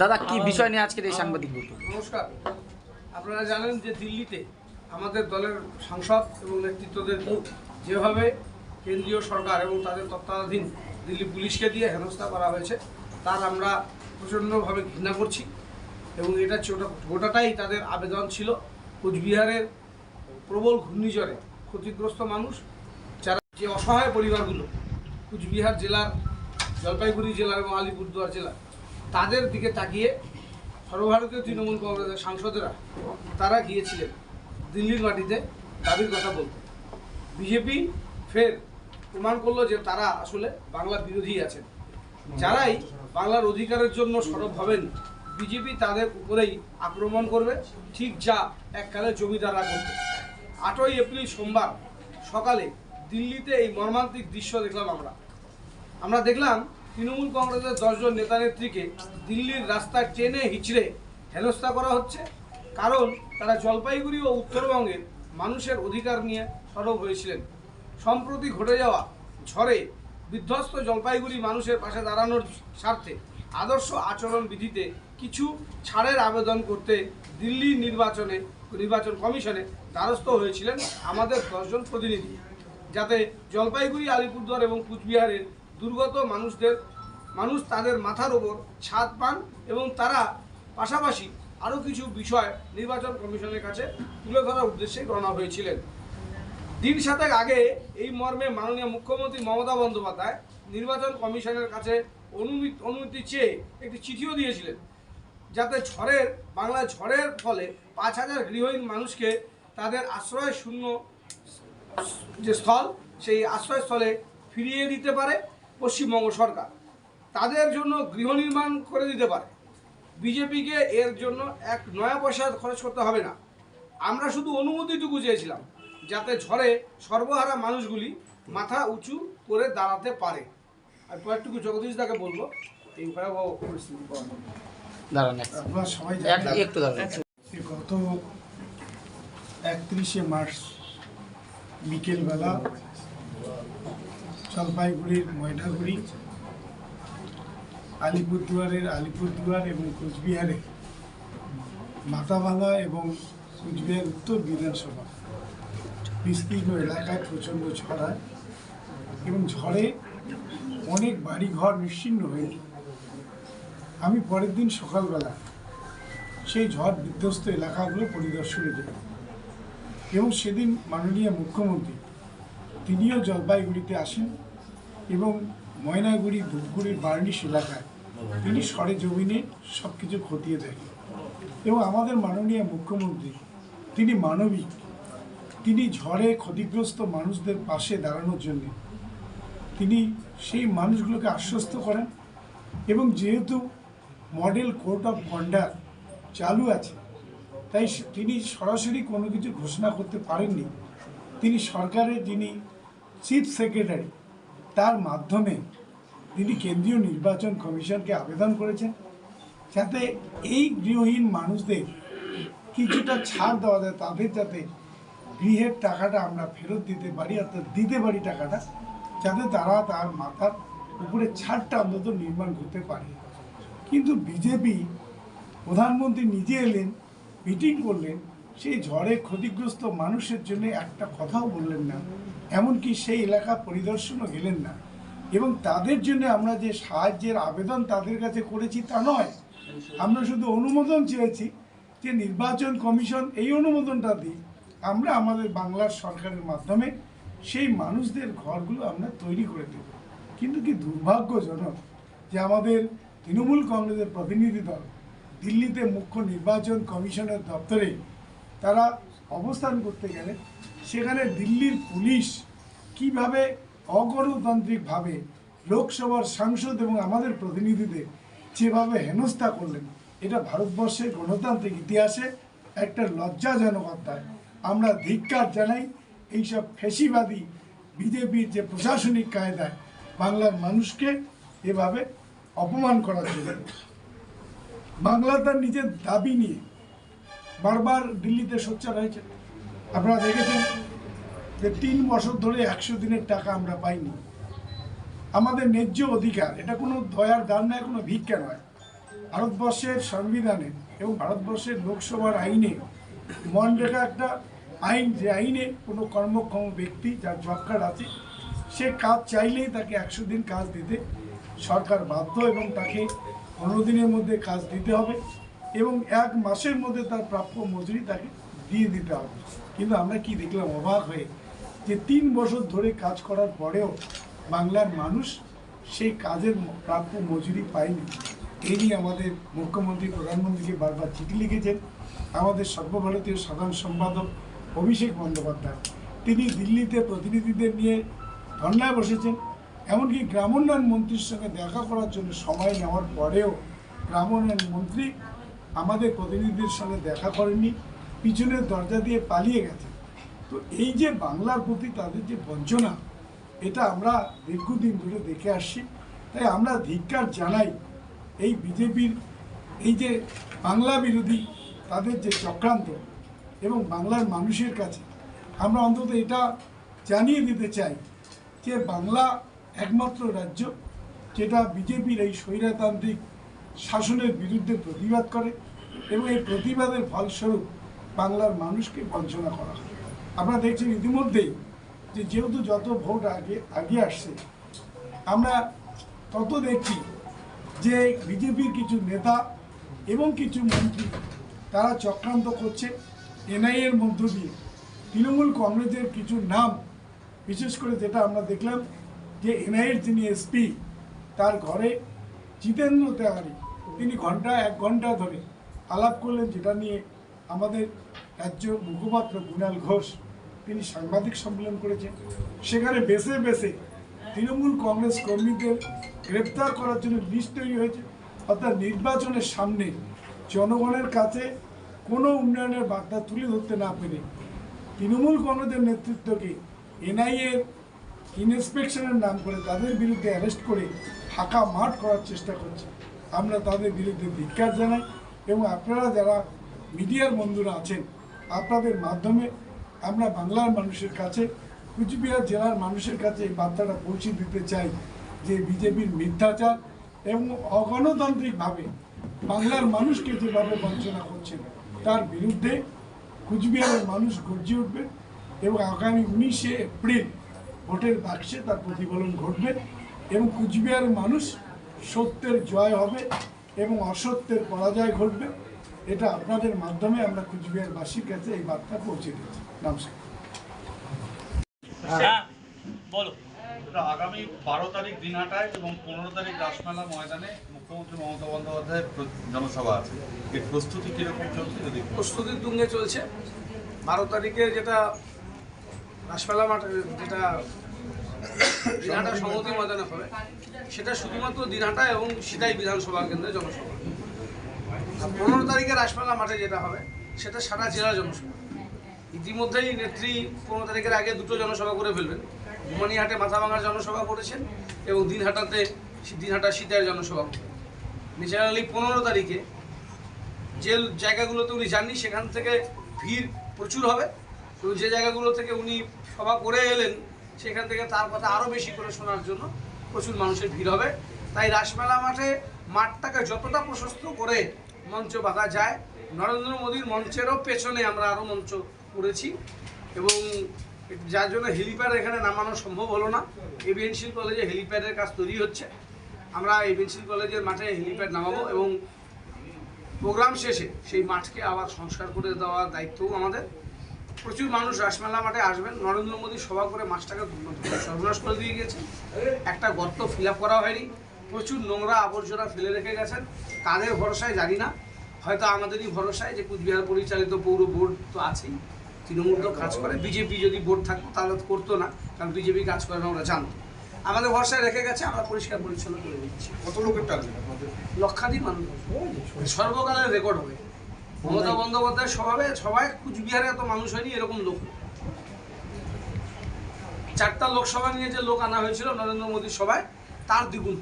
দাদা কি বিষয় নিয়ে আজকের এই সাংবাদিক বৈঠক? নমস্কার। আপনারা জানেন যে দিল্লিতে আমাদের দলের সাংসদ এবং নেতৃত্বদের যেভাবে কেন্দ্রীয় সরকার এবং তাদের তত্ত্বাধীন দিল্লি পুলিশকে দিয়ে হেনস্থা করা হয়েছে তার আমরা প্রচণ্ডভাবে ঘৃণা করছি এবং এটা গোটাটাই তাদের আবেদন ছিল। কোচবিহারের প্রবল ঘূর্ণিঝড়ে ক্ষতিগ্রস্ত মানুষ যারা যে অসহায় পরিবারগুলো কুচবিহার জেলার জলপাইগুড়ি জেলার এবং আলিপুরদুয়ার জেলার তাদের দিকে তাকিয়ে সর্বভারতীয় তৃণমূল কংগ্রেসের সাংসদেরা তারা গিয়েছিলেন দিল্লির মাটিতে দাবির কথা বলতে। বিজেপি ফের প্রমাণ করল যে তারা আসলে বাংলা বিরোধী আছেন। যারাই বাংলার অধিকারের জন্য সরব হবেন, বিজেপি তাদের উপরেই আক্রমণ করবে, ঠিক যা এককালে জমিদাররা করত। আটই এপ্রিল সোমবার সকালে দিল্লিতে এই মর্মান্তিক দৃশ্য দেখলাম আমরা। আমরা দেখলাম তৃণমূল কংগ্রেসের দশজন নেতা নেত্রীকে দিল্লির রাস্তায় ট্রেনে হিচড়ে হেনস্থা করা হচ্ছে। কারণ তারা জলপাইগুড়ি ও উত্তরবঙ্গের মানুষের অধিকার নিয়ে সরব হয়েছিলেন। সম্প্রতি ঘটে যাওয়া ঝড়ে বিধ্বস্ত জলপাইগুড়ি মানুষের পাশে দাঁড়ানোর স্বার্থে আদর্শ আচরণ বিধিতে কিছু ছাড়ের আবেদন করতে দিল্লি নির্বাচনে, নির্বাচন কমিশনে দ্বারস্থ হয়েছিলেন আমাদের দশজন প্রতিনিধি। যাতে জলপাইগুড়ি, আলিপুরদুয়ার এবং কুচবিহারের দুর্গত মানুষদের, মানুষ তাদের মাথার ওপর ছাদ পান এবং তারা পাশাপাশি আরও কিছু বিষয় নির্বাচন কমিশনের কাছে তুলে ধরার উদ্দেশ্যে রওনা হয়েছিলেন। দিন সাতেক আগে এই মর্মে মাননীয় মুখ্যমন্ত্রী মমতা বন্দ্যোপাধ্যায় নির্বাচন কমিশনের কাছে অনুমতি অনুমতি চেয়ে একটি চিঠিও দিয়েছিলেন, যাতে ঝড়ের বাংলা ঝড়ের ফলে পাঁচ হাজার গৃহহীন মানুষকে তাদের আশ্রয় শূন্য যে স্থল, সেই আশ্রয়স্থলে ফিরিয়ে দিতে পারে। পশ্চিমবঙ্গ সরকার। তাদের জন্য গৃহ নির্মাণ করে দিতে পারে। বিজেপিকে এর জন্য এক নয়া পয়সা খরচ করতে হবে না। আমরা শুধু অনুমতিটুকু চেয়েছিলাম যাতে ঝড়ে সর্বহারা মানুষগুলি মাথা উঁচু করে দাঁড়াতে পারে। আর কয়েকটুকু জগদীশ দাকে বলব এই ভয়াবহ পরিস্থিতি আপনারা সবাই একটু গত একত্রিশে মার্চ বিকেলবেলা জলপাইগুড়ির ময়নাগুড়ি, আলিপুরদুয়ারের আলিপুরদুয়ার এবং কোচবিহারে মাথাভাঙা এবং কোচবিহার উত্তর বিধানসভা বিস্তীর্ণ এলাকায় প্রচণ্ড ঝড় হয় এবং ঝড়ে অনেক বাড়িঘর নিশ্চিন্ন হয়ে। আমি পরের দিন সকালবেলা সেই ঝড় বিধ্বস্ত এলাকাগুলো পরিদর্শনে যাই এবং সেদিন মাননীয় মুখ্যমন্ত্রী তিনিও জলপাইগুড়িতে আসেন এবং ময়নাগুড়ি, ধূপগুড়ির বার্নিশ এলাকায় তিনি সরে জমিনে সব কিছু খতিয়ে দেখেন। এবং আমাদের মাননীয় মুখ্যমন্ত্রী, তিনি মানবিক। তিনি ঝড়ে ক্ষতিগ্রস্ত মানুষদের পাশে দাঁড়ানোর জন্যে তিনি সেই মানুষগুলোকে আশ্বস্ত করেন এবং যেহেতু মডেল কোর্ট অফ কন্ডাক্ট চালু আছে, তাই তিনি সরাসরি কোনো কিছু ঘোষণা করতে পারেননি। তিনি সরকারের যিনি চিফ সেক্রেটারি, তার মাধ্যমে তিনি কেন্দ্রীয় নির্বাচন কমিশনকে আবেদন করেছেন যাতে এই গৃহহীন মানুষদের কিছুটা ছাড় দেওয়া যায়, তাদের যাতে গৃহের টাকাটা আমরা ফেরত দিতে পারি, অর্থাৎ দিতে পারি টাকাটা, যাতে তারা তার মাথার উপরে ছাড়টা অন্তত নির্মাণ করতে পারে। কিন্তু বিজেপি প্রধানমন্ত্রী নিজে এলেন, মিটিং করলেন সেই ঝড়ে ক্ষতিগ্রস্ত মানুষের জন্য একটা কথাও বললেন না, এমনকি সেই এলাকা পরিদর্শনও গেলেন না। এবং তাদের জন্য আমরা যে সাহায্যের আবেদন তাদের কাছে করেছি তা নয়, আমরা শুধু অনুমোদন চেয়েছি যে নির্বাচন কমিশন এই অনুমোদনটা দিই আমরা আমাদের বাংলার সরকারের মাধ্যমে সেই মানুষদের ঘরগুলো আমরা তৈরি করে দেব। কিন্তু কি দুর্ভাগ্যজনক যে আমাদের তৃণমূল কংগ্রেসের প্রতিনিধি দল দিল্লিতে মুখ্য নির্বাচন কমিশনের দপ্তরে তারা অবস্থান করতে গেলে সেখানে দিল্লির পুলিশ কীভাবে অগণতান্ত্রিকভাবে লোকসভার সাংসদ এবং আমাদের প্রতিনিধিদের যেভাবে হেনস্থা করলেন, এটা ভারতবর্ষের গণতান্ত্রিক ইতিহাসে একটা লজ্জাজনক অধ্যায়। আমরা ধিক্কার জানাই এইসব ফেসিবাদী বিজেপির যে প্রশাসনিক কায়দায় বাংলার মানুষকে এভাবে অপমান করার জন্য। বাংলা তার নিজের দাবি নিয়ে বারবার দিল্লিতে সোচ্চার হয়েছে। আপনারা দেখেছেন যে তিন বছর ধরে একশো দিনের টাকা আমরা পাইনি। আমাদের ন্যায্য অধিকার, এটা কোনো দয়ার দান নয়, কোনো ভিক্ষা নয়। ভারতবর্ষের সংবিধানে এবং ভারতবর্ষের লোকসভার আইনে মনরেগা একটা আইন, যে আইনে কোনো কর্মক্ষম ব্যক্তি যার জব কার্ড আছে, সে কাজ চাইলেই তাকে একশো দিন কাজ দিতে সরকার বাধ্য এবং তাকে পনেরো দিনের মধ্যে কাজ দিতে হবে। এবং এক মাসের মধ্যে তার প্রাপ্য মজুরি তাকে দিয়ে দিতে হবে। কিন্তু আমরা কি দেখলাম, অবাক হয়ে যে তিন বছর ধরে কাজ করার পরেও বাংলার মানুষ সেই কাজের প্রাপ্য মজুরি পায়নি। এই নিয়ে আমাদের মুখ্যমন্ত্রী, প্রধানমন্ত্রীকে বারবার চিঠি লিখেছেন। আমাদের সর্বভারতীয় সাধারণ সম্পাদক অভিষেক বন্দ্যোপাধ্যায়। তিনি দিল্লিতে প্রতিনিধিদের নিয়ে ধর্নায় বসেছেন। এমনকি গ্রামোন্নয়ন মন্ত্রীর সঙ্গে দেখা করার জন্য সময় নেওয়ার পরেও গ্রামোন্নয়ন মন্ত্রী আমাদের প্রতিনিধিদের সঙ্গে দেখা করেনি পিছনের দরজা দিয়ে পালিয়ে গেছে। তো এই যে বাংলার প্রতি তাদের যে বঞ্চনা, এটা আমরা দীর্ঘদিন ধরে দেখে আসছি। তাই আমরা ধিক্কার জানাই এই বিজেপির এই যে বাংলা বিরোধী তাদের যে চক্রান্ত এবং বাংলার মানুষের কাছে, আমরা অন্তত এটা জানিয়ে দিতে চাই যে বাংলা একমাত্র রাজ্য যেটা বিজেপির এই স্বৈরতান্ত্রিক শাসনের বিরুদ্ধে প্রতিবাদ করে এবং এই প্রতিবাদের ফলস্বরূপ বাংলার মানুষকে বঞ্চনা করা হয়। আপনারা দেখছেন ইতিমধ্যেই যে যেহেতু যত ভোট আগে আগে আসছে, আমরা তত দেখছি যে বিজেপির কিছু নেতা এবং কিছু মন্ত্রী তারা চক্রান্ত করছে এনআইএর মধ্য দিয়ে। তৃণমূল কংগ্রেসের কিছু নাম, বিশেষ করে যেটা আমরা দেখলাম যে এনআইএর যিনি এসপি, তার ঘরে জিতেন্দ্র তেওয়ারি তিনি ঘণ্টা, এক ঘণ্টা ধরে আলাপ করলেন যেটা নিয়ে আমাদের রাজ্য মুখপাত্র কুণাল ঘোষ। তিনি সাংবাদিক সম্মেলন করেছেন। সেখানে বেছে বেছে তৃণমূল কংগ্রেস কর্মীদের গ্রেপ্তার করার জন্য লিস্ট তৈরি হয়েছে। অর্থাৎ নির্বাচনের সামনে জনগণের কাছে কোনো উন্নয়নের বার্তা তুলে ধরতে না পেরে তৃণমূল কংগ্রেসের নেতৃত্বকে এনআইএর ইনস্পেকশনের নাম করে তাদের বিরুদ্ধে অ্যারেস্ট করে ফাঁকা মাঠ করার চেষ্টা করছে। আমরা তাদের বিরুদ্ধে ধিক্কার জানাই এবং আপনারা যারা মিডিয়ার বন্ধুরা আছেন, আপনাদের মাধ্যমে আমরা বাংলার মানুষের কাছে, কুচবিহার জেলার মানুষের কাছে এই বার্তাটা পৌঁছে দিতে চাই যে বিজেপির মিথ্যাচার এবং অগণতান্ত্রিকভাবে বাংলার মানুষকে যেভাবে বঞ্চনা করছেন তার বিরুদ্ধে কুচবিহারের মানুষ গর্জে উঠবে এবং আগামী উনিশে এপ্রিল ভোটের বাক্সে তার প্রতিফলন ঘটবে। এবং কুচবিহারের মানুষ সত্যের জয় হবে এবং অসত্যের পরাজয় ঘটবে। এটা আপনাদের মাধ্যমে আমরা কুচবিহারবাসীর কাছে এই বার্তা পৌঁছে দিচ্ছি। নমস্কার। হ্যাঁ বলো। এটা আগামী বারো তারিখ দিনহাটায় এবং পনেরো তারিখ রাসমেলা ময়দানে মুখ্যমন্ত্রী মমতা বন্দ্যোপাধ্যায়ের জনসভা আছে। এর প্রস্তুতি কীরকম চলছে যদি প্রস্তুতির তুঙ্গে চলছে। বারো তারিখে যেটা রাসমেলা মাঠে যেটা দিনহাটা সংহতি ময়দানে হবে। সেটা শুধুমাত্র দিনহাটা এবং সিতাই বিধানসভা কেন্দ্রে জনসভা। পনেরো তারিখে রাসমেলা মাঠে যেটা হবে, সেটা সারা জেলা জনসভা। ইতিমধ্যেই নেত্রী পনেরো তারিখের আগে দুটো জনসভা করে ফেলবেন। গুমানিহাটে মাথাভাঙার জনসভা করেছেন এবং দিনহাটাতে দিনহাটা সীতার জনসভা করবেন ন্যাচারালি পনেরো তারিখে যে জায়গাগুলোতে উনি যাননি, সেখান থেকে ভিড় প্রচুর হবে। এবং যে জায়গাগুলো থেকে উনি সভা করে এলেন সেখান থেকে তার কথা আরও বেশি করে শোনার জন্য প্রচুর মানুষের ভিড় হবে। তাই রাসমেলা মাঠে মাঠটাকে যতটা প্রশস্ত করে মঞ্চ বাঁধা যায়, নরেন্দ্র মোদীর মঞ্চেরও পেছনে আমরা আরও মঞ্চ করেছি এবং যার জন্য হেলিপ্যাড এখানে নামানো সম্ভব হলো না। এবিএনসিল কলেজে হেলিপ্যাডের কাজ তৈরি হচ্ছে। আমরা এবিএনসিল কলেজের মাঠে হেলিপ্যাড নামাবো এবং প্রোগ্রাম শেষে সেই মাঠকে আবার সংস্কার করে দেওয়ার দায়িত্বও আমাদের। প্রচুর মানুষ রাসমেলা মাঠে আসবেন। নরেন্দ্র মোদী সভা করে মাঠটাকে সর্বনাশ করে দিয়ে গেছেন একটা গর্ত ফিল আপ করা হয়নি। প্রচুর নোংরা আবর্জনা ফেলে রেখে গেছেন। কাদের ভরসায় জানি না। হয়তো আমাদেরই ভরসায় যে কুচবিহার পরিচালিত পৌর বোর্ড তো আছেই। তৃণমূল তো কাজ করে। বিজেপি যদি বোর্ড থাকতো তাহলে তো করতো না। কারণ বিজেপি কাজ করে না ওরা জানতো। আমাদের ভরসায় রেখে গেছে আমরা পরিষ্কার পরিচ্ছন্ন করে দিচ্ছি। কত লোকের টার্গেট লক্ষাধিক মানুষ। সর্বকালের রেকর্ড হবে। মমতা বন্দ্যোপাধ্যায়ের স্বভাবে সবাই কুচবিহারে এত মানুষ হয়নি, এরকম লোক। চারটা লোকসভা নিয়ে যে লোক আনা হয়েছিল নরেন্দ্র মোদীর সভায়, তার দ্বিগুণ